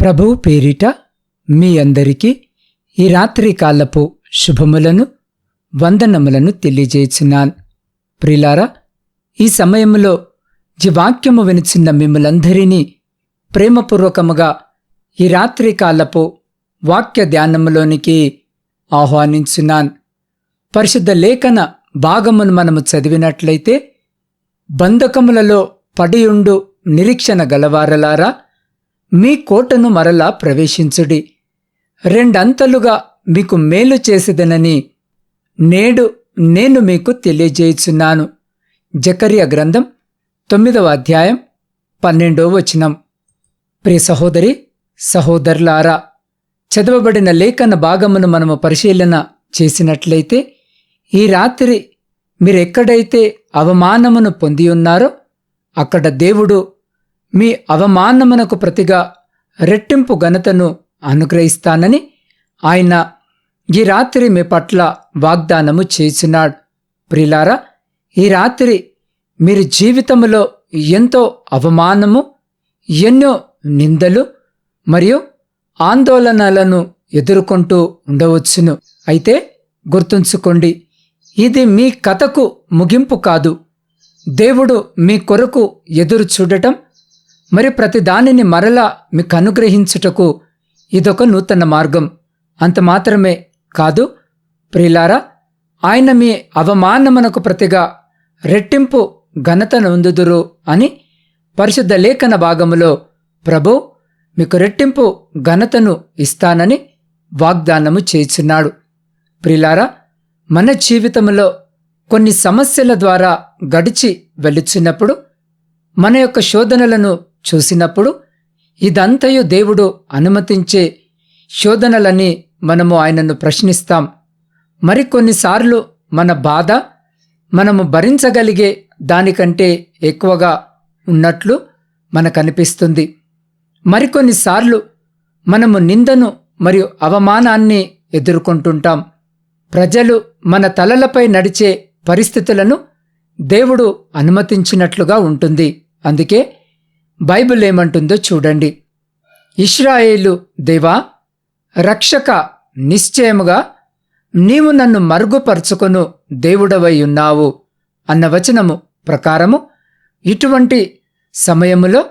ప్రభువు పేరిట మీ అందరికీ ఈ రాత్రి కాలపు శుభములను వందనములను తెలియజేస్తున్నాను ప్రిలారా ఈ సమయంలో జీవాక్యము వాక్యము వినిచిన్న మిమ్మలందరినీ ప్రేమపూర్వకముగా ఈ రాత్రి కాలపు వాక్య ధ్యానములోనికి ఆహ్వానించున్నాను పరిశుద్ధ లేఖన భాగమును మనము చదివినట్లయితే బంధకములలో పడియుండు నిరీక్షణ గలవారలారా మీ కోటను మరలా ప్రవేశించుడి. రెండంతలుగా మీకు మేలు చేసేదనని నేడు నేను మీకు తెలియజేయుచున్నాను. జకర్య గ్రంథం తొమ్మిదవ అధ్యాయం పన్నెండవ వచనం. ప్రియ సహోదరి సహోదరులారా చదవబడిన లేఖన భాగమును మనము పరిశీలన చేసినట్లయితే ఈ రాత్రి మీరెక్కడైతే అవమానమును పొంది ఉన్నారో అక్కడ దేవుడు మీ అవమానమునకు ప్రతిగా రెట్టింపు ఘనతను అనుగ్రహిస్తానని ఆయన ఈ రాత్రి మీ పట్ల వాగ్దానము చేసినాడు. ప్రిలారా ఈ రాత్రి మీరు జీవితంలో ఎంతో అవమానము ఎన్నో నిందలు మరియు ఆందోళనలను ఎదుర్కొంటూ ఉండవచ్చును. అయితే గుర్తుంచుకోండి ఇది మీ కథకు ముగింపు కాదు. దేవుడు మీ కొరకు ఎదురు చూడటం మరి ప్రతి దానిని మరలా మీకు అనుగ్రహించుటకు ఇదొక నూతన మార్గం. అంత మాత్రమే కాదు ప్రియులారా ఆయన మీ అవమానమునకు ప్రతిగా రెట్టింపు ఘనతనుందుదురు అని పరిశుద్ధ లేఖన భాగములో ప్రభు మీకు రెట్టింపు ఘనతను ఇస్తానని వాగ్దానము చేస్తున్నాడు ప్రిలారా మన జీవితంలో కొన్ని సమస్యల ద్వారా గడిచి వెళుచున్నప్పుడు మన యొక్క శోధనలను చూసినప్పుడు ఇదంతయు దేవుడు అనుమతించే శోధనలని మనము ఆయనను ప్రశ్నిస్తాం. మరికొన్నిసార్లు మన బాధ మనము భరించగలిగే దానికంటే ఎక్కువగా ఉన్నట్లు మనకనిపిస్తుంది. మరికొన్నిసార్లు మనము నిందను మరియు అవమానాన్ని ఎదుర్కొంటుంటాం. ప్రజలు మన తలలపై నడిచే పరిస్థితులను దేవుడు అనుమతించినట్లుగా ఉంటుంది. అందుకే బైబిల్ ఏమంటుందో చూడండి. ఇష్రాయేలు దేవా రక్షక నిశ్చయముగా నీవు నన్ను మరుగుపరుచుకొను దేవుడవై ఉన్నావు అన్న వచనము ప్రకారము ఇటువంటి సమయములో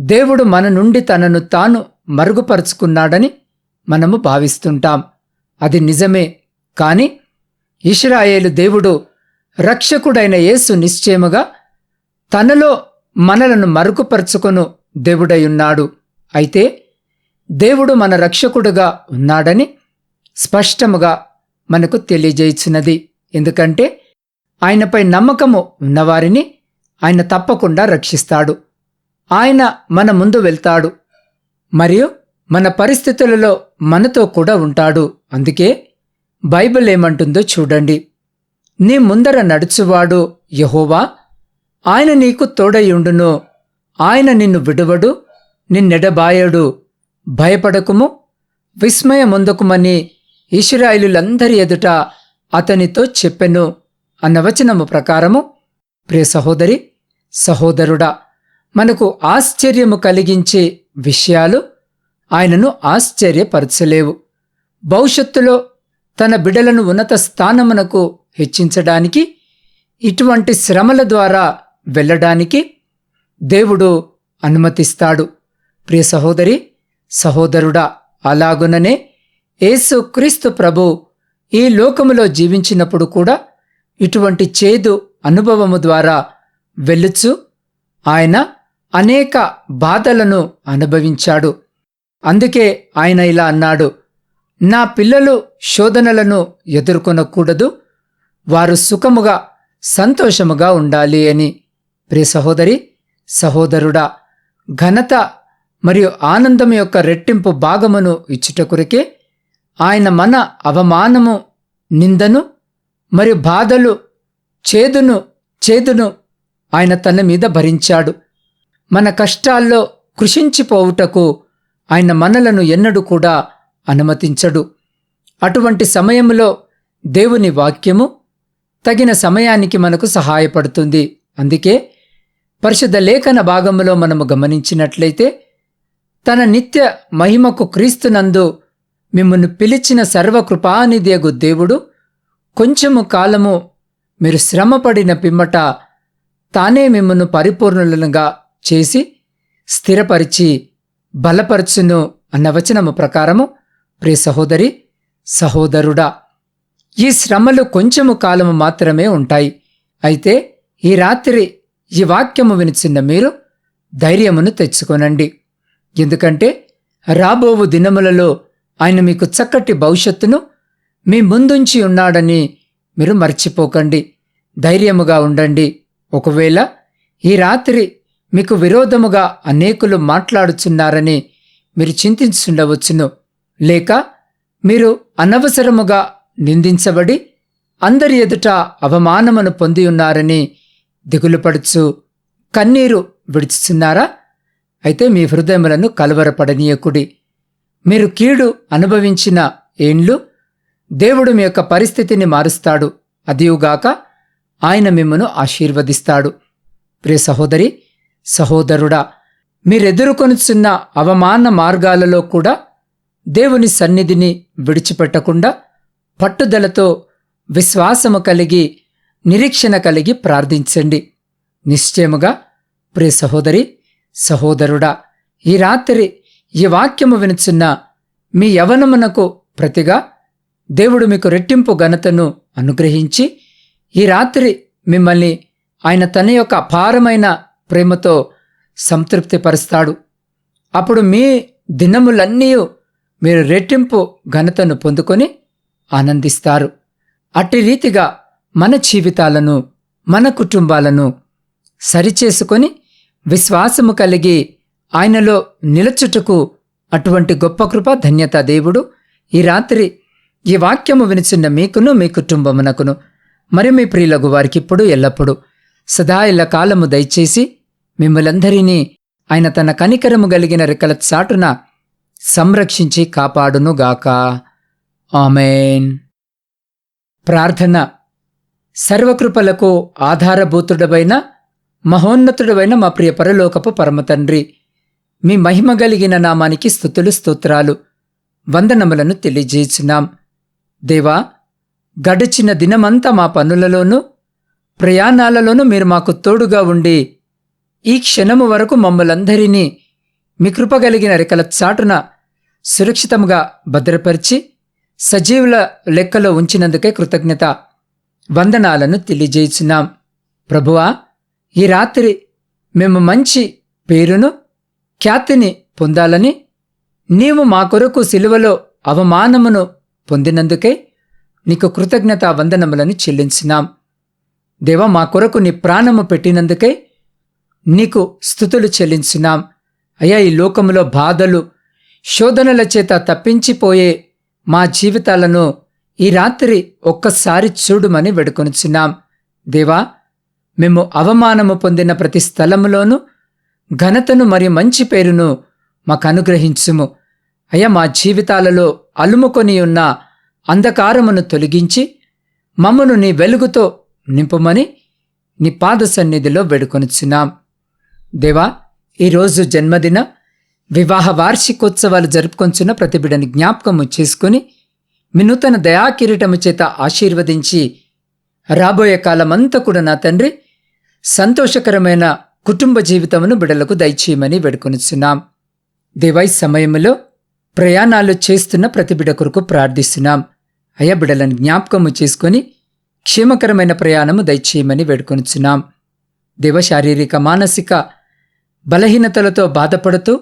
దేవుడు మన నుండి తనను తాను మరుగుపరుచుకున్నాడని మనము భావిస్తుంటాం. అది నిజమే కాని ఇష్రాయేలు దేవుడు రక్షకుడైన యేసు నిశ్చయముగా తనలో మనలను మరుగుపరుచుకొను దేవుడై అయితే దేవుడు మన రక్షకుడుగా ఉన్నాడని స్పష్టముగా మనకు తెలియజేయుచున్నది. ఎందుకంటే ఆయనపై నమ్మకము ఉన్నవారిని ఆయన తప్పకుండా రక్షిస్తాడు. ఆయన మన ముందు వెళ్తాడు. మరియు మన పరిస్థితులలో మనతో కూడా ఉంటాడు. అందుకే బైబిల్ ఏమంటుందో చూడండి. నీ ముందర నడుచువాడు యహోవా ఆయన నీకు తోడయుండును ఆయన నిన్ను విడువడు నిన్నెడబాయడు. భయపడకుము విస్మయముందకుమని ఇస్రాయిలులందరి ఎదుట అతనితో చెప్పెను అన్న వచనము ప్రకారము ప్రియ సహోదరి సహోదరుడా మనకు ఆశ్చర్యము కలిగించే విషయాలు ఆయనను ఆశ్చర్యపరచలేవు. భవిష్యత్తులో తన బిడలను ఉన్నత స్థానమునకు హెచ్చించడానికి ఇటువంటి శ్రమల ద్వారా వెళ్ళడానికి దేవుడు అనుమతిస్తాడు. ప్రియ సహోదరి సహోదరుడా అలాగుననే యేసు క్రీస్తు ప్రభు ఈ లోకములో జీవించినప్పుడు కూడా ఇటువంటి చేదు అనుభవము ద్వారా వెళ్ళుచు ఆయన అనేక బాధలను అనుభవించాడు. అందుకే ఆయన ఇలా అన్నాడు నా పిల్లలు శోధనలను ఎదుర్కొనకూడదు వారు సుఖముగా సంతోషముగా ఉండాలి అని. ప్రియ సహోదరి సహోదరుడా ఘనత మరియు ఆనందం యొక్క రెట్టింపు భాగమును ఇచ్చుట కొరకే ఆయన మన అవమానము నిందను మరియు బాధలు చేదును చేదును ఆయన తన మీద భరించాడు. మన కష్టాల్లో కృషించిపోవుటకు ఆయన మనలను ఎన్నడూ కూడా అనుమతించడు. అటువంటి సమయంలో దేవుని వాక్యము తగిన సమయానికి మనకు సహాయపడుతుంది. అందుకే పరిశుద్ధ లేఖన భాగంలో మనము గమనించినట్లయితే తన నిత్య మహిమకు క్రీస్తునందు మిమ్మల్ని పిలిచిన సర్వకృపానిదేగు దేవుడు కొంచెము కాలము మీరు శ్రమపడిన పిమ్మట తానే మిమ్మల్ని పరిపూర్ణులుగా చేసి స్థిరపరిచి బలపరచును అన్న వచనము ప్రకారము ప్రియ సహోదరి సహోదరుడా ఈ శ్రమలు కొంచెము కాలము మాత్రమే ఉంటాయి. అయితే ఈ రాత్రి ఈ వాక్యము వినిచిన్న మీరు ధైర్యమును తెచ్చుకొనండి. ఎందుకంటే రాబోవు దినములలో ఆయన మీకు చక్కటి భవిష్యత్తును మీ ముందుంచి ఉన్నాడని మీరు మర్చిపోకండి. ధైర్యముగా ఉండండి. ఒకవేళ ఈ రాత్రి మీకు విరోధముగా అనేకులు మాట్లాడుచున్నారని మీరు చింతించుండవచ్చును. లేక మీరు అనవసరముగా నిందించబడి అందరి ఎదుట అవమానమును పొంది ఉన్నారని దిగులుపడుచు కన్నీరు విడుచుచున్నారా? అయితే మీ హృదయములను కలవరపడనీయకుడి. మీరు కీడు అనుభవించిన ఏండ్లు? దేవుడు మీ యొక్క పరిస్థితిని మారుస్తాడు. అదియుగాక ఆయన మిమ్మను ఆశీర్వదిస్తాడు. ప్రియ సహోదరి సహోదరుడా మీరెదుర్కొనుచున్న అవమాన మార్గాలలో కూడా దేవుని సన్నిధిని విడిచిపెట్టకుండా పట్టుదలతో విశ్వాసము కలిగి నిరీక్షణ కలిగి ప్రార్థించండి. నిశ్చయముగా ప్రియ సహోదరి సహోదరుడా ఈ రాత్రి ఈ వాక్యము వినుచున్న మీ యవనమునకు ప్రతిగా దేవుడు మీకు రెట్టింపు ఘనతను అనుగ్రహించి ఈ రాత్రి మిమ్మల్ని ఆయన తన యొక్క అపారమైన ప్రేమతో సంతృప్తిపరుస్తాడు. అప్పుడు మీ దినములన్నీ మీరు రెట్టింపు ఘనతను పొందుకొని ఆనందిస్తారు. అట్టి రీతిగా మన జీవితాలను మన కుటుంబాలను సరిచేసుకొని విశ్వాసము కలిగి ఆయనలో నిలచుటకు అటువంటి గొప్ప కృప ధన్యత దేవుడు ఈ రాత్రి ఈ వాక్యము వినిచున్న మీకును మీ కుటుంబమునకును మరి మీ ప్రియులగు వారికి ఇప్పుడు ఎల్లప్పుడూ సదా ఇళ్ళ కాలము దయచేసి మిమ్మలందరినీ ఆయన తన కనికరము కలిగిన రెక్కల చాటున సంరక్షించి కాపాడునుగాక. ఆమెన్. ప్రార్థన సర్వకృపలకు ఆధారభూతుడవైన మహోన్నతుడవైన మా ప్రియ పరలోకపు పరమతండ్రి. మీ మహిమ కలిగిన నామానికి స్థుతులు స్తోత్రాలు. వందనములను తెలియజేచున్నాం దేవా గడిచిన దినమంతా మా పనులలోనూ ప్రయాణాలలోనూ మీరు మాకు తోడుగా ఉండి ఈ క్షణము వరకు మమ్మలందరినీ మీ కృప కలిగిన రెక్కల చాటున సురక్షితంగా భద్రపరిచి సజీవుల లెక్కలో ఉంచినందుకే కృతజ్ఞత. వందనాలను తెలియజేసినాం ప్రభువా ఈ రాత్రి మేము మంచి పేరును ఖ్యాతిని పొందాలని నీవు మా కొరకు సిలువలో అవమానమును పొందినందుకే నీకు కృతజ్ఞత వందనములను చెల్లించినాం. దేవ మా కొరకు నీ ప్రాణము పెట్టినందుకే నీకు స్థుతులు చెల్లించినాం. అయ్యా ఈ లోకములో బాధలు శోధనల చేత తప్పించిపోయే మా జీవితాలను ఈ రాత్రి ఒక్కసారి చూడుమని వేడుకొనుచున్నాం. దేవా మేము అవమానము పొందిన ప్రతి స్థలములోనూ ఘనతను మరియు మంచి పేరును మాకు అనుగ్రహించుము అయ్యా మా జీవితాలలో అలుముకొని ఉన్న అంధకారమును తొలగించి మమ్మను నీ వెలుగుతో నింపమని నీ పాద సన్నిధిలో వేడుకొనుచున్నాం. దేవా ఈరోజు జన్మదిన వివాహ వార్షికోత్సవాలు జరుపుకొంచున్న ప్రతిబిడని జ్ఞాపకము చేసుకుని మీ నూతన దయాకిరీటము చేత ఆశీర్వదించి రాబోయే కాలమంతా కూడా నా తండ్రి సంతోషకరమైన కుటుంబ జీవితమును బిడలకు దయచేయమని వేడుకొనిచున్నాం. దేవాయి సమయంలో ప్రయాణాలు చేస్తున్న ప్రతి బిడ కొరకు ప్రార్థిస్తున్నాం. అయా బిడలను జ్ఞాపకము చేసుకొని క్షేమకరమైన ప్రయాణము దయచేయమని వేడుకొనిచున్నాం. దేవ శారీరక మానసిక బలహీనతలతో బాధపడుతూ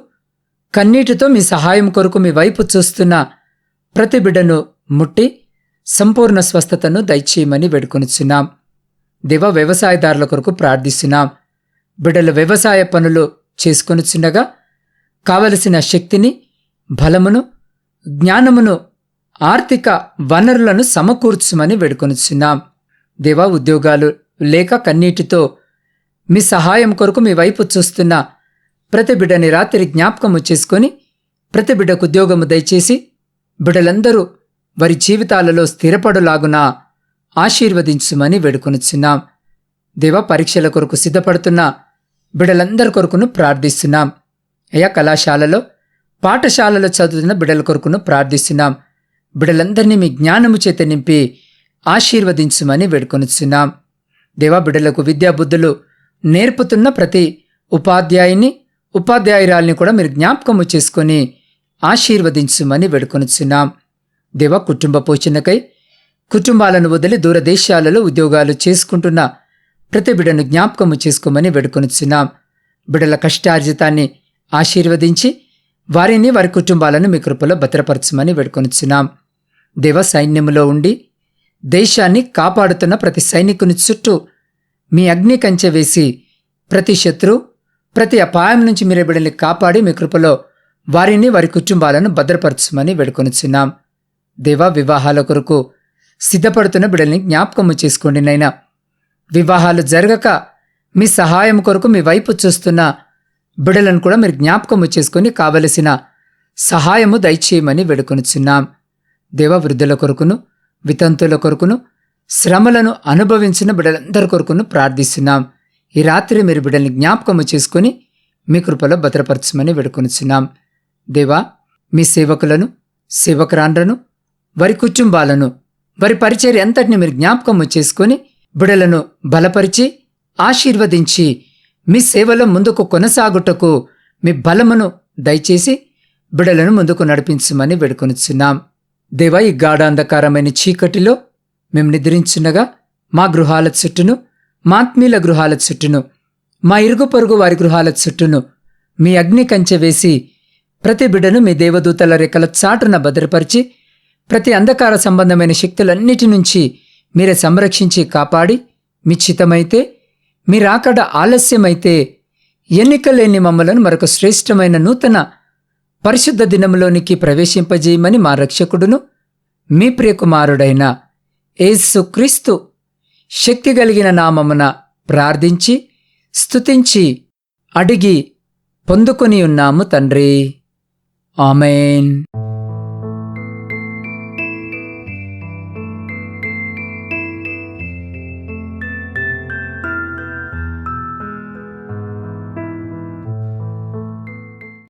కన్నీటితో మీ సహాయం కొరకు మీ వైపు చూస్తున్న ప్రతి బిడ్డను ముట్టి సంపూర్ణ స్వస్థతను దయచేయమని వేడుకొనిచున్నాం. దేవ వ్యవసాయదారుల కొరకు ప్రార్థిస్తున్నాం. బిడ్డలు వ్యవసాయ పనులు చేసుకొనిచుండగా కావలసిన శక్తిని బలమును జ్ఞానమును ఆర్థిక వనరులను సమకూర్చుమని వేడుకొనిచున్నాం. దేవా ఉద్యోగాలు లేక కన్నీటితో మీ సహాయం కొరకు మీ వైపు చూస్తున్న ప్రతి బిడ్డని రాత్రి జ్ఞాపకము చేసుకొని ప్రతి బిడ్డకు ఉద్యోగము దయచేసి బిడ్డలందరూ వారి జీవితాలలో స్థిరపడులాగున ఆశీర్వదించుమని వేడుకొనుచున్నాం. దేవ పరీక్షల కొరకు సిద్ధపడుతున్న బిడలందరి కొరకును ప్రార్థిస్తున్నాం. అయా కళాశాలలో పాఠశాలలో చదువుతున్న బిడల కొరకును ప్రార్థిస్తున్నాం. బిడలందరినీ మీ జ్ఞానము చేత నింపి ఆశీర్వదించుమని వేడుకొనుచున్నాం. దేవా బిడలకు విద్యా బుద్ధులు నేర్పుతున్న ప్రతి ఉపాధ్యాయుని ఉపాధ్యాయురాల్ని కూడా మీరు జ్ఞాపకము చేసుకొని ఆశీర్వదించుమని వేడుకొనుచున్నాం. దేవ కుటుంబ పోషణకై కుటుంబాలను వదిలి దూరదేశాలలో ఉద్యోగాలు చేసుకుంటున్న ప్రతి బిడ్డను జ్ఞాపకము చేసుకోమని వేడుకొనిచున్నాం. బిడల కష్టార్జితాన్ని ఆశీర్వదించి వారిని వారి కుటుంబాలను మీ కృపలో భద్రపరచమని వేడుకొనిచున్నాం. దేవ సైన్యములో ఉండి దేశాన్ని కాపాడుతున్న ప్రతి సైనికుని చుట్టూ మీ అగ్ని కంచె వేసి ప్రతి శత్రు ప్రతి అపాయం నుంచి మీరే బిడల్ని కాపాడి మీ కృపలో వారిని వారి కుటుంబాలను భద్రపరచమని వేడుకొనిచున్నాం. దేవా వివాహాల కొరకు సిద్ధపడుతున్న బిడ్డల్ని జ్ఞాపకము చేసుకోండి నైనా వివాహాలు జరగక మీ సహాయం కొరకు మీ వైపు చూస్తున్న బిడలను కూడా మీరు జ్ఞాపకము చేసుకొని కావలసిన సహాయము దయచేయమని వేడుకొనిచున్నాం. దేవ వృద్ధుల కొరకును వితంతుల కొరకును శ్రమలను అనుభవించిన బిడ్డలందరి కొరకును ప్రార్థిస్తున్నాం. ఈ రాత్రి మీరు బిడల్ని జ్ఞాపకము చేసుకొని మీ కృపలో భద్రపరచమని వేడుకొనిచున్నాం. దేవా మీ సేవకులను సేవకురాండ్రను వారి కుటుంబాలను వారి పరిచర్య అంతటిని మీరు జ్ఞాపకము చేసుకొని బిడలను బలపరిచి ఆశీర్వదించి మీ సేవలో ముందుకు కొనసాగుటకు మీ బలమును దయచేసి బిడలను ముందుకు నడిపించమని వేడుకొనిచున్నాం. దేవా ఈ గాఢాంధకారమైన చీకటిలో మేము నిద్రించుండగా మా గృహాల చుట్టూను మాత్మీల గృహాల చుట్టూను మా ఇరుగు పొరుగు వారి గృహాల చుట్టూను మీ అగ్ని కంచె వేసి ప్రతి బిడ్డను మీ దేవదూతల రెక్కల చాటున భద్రపరిచి ప్రతి అంధకార సంబంధమైన శక్తులన్నిటి నుంచి మీరే సంరక్షించి కాపాడి మిచ్చితమైతే మీరాకడ ఆలస్యమైతే ఎన్నికలేని మమ్మలను మరొక శ్రేష్టమైన నూతన పరిశుద్ధ దినంలోనికి ప్రవేశింపజేయమని మా రక్షకుడును మీ ప్రియకుమారుడైన ఏసుక్రీస్తు శక్తి కలిగిన నామమున ప్రార్థించి స్తుతించి అడిగి పొందుకొని ఉన్నాము తండ్రి. ఆమెన్.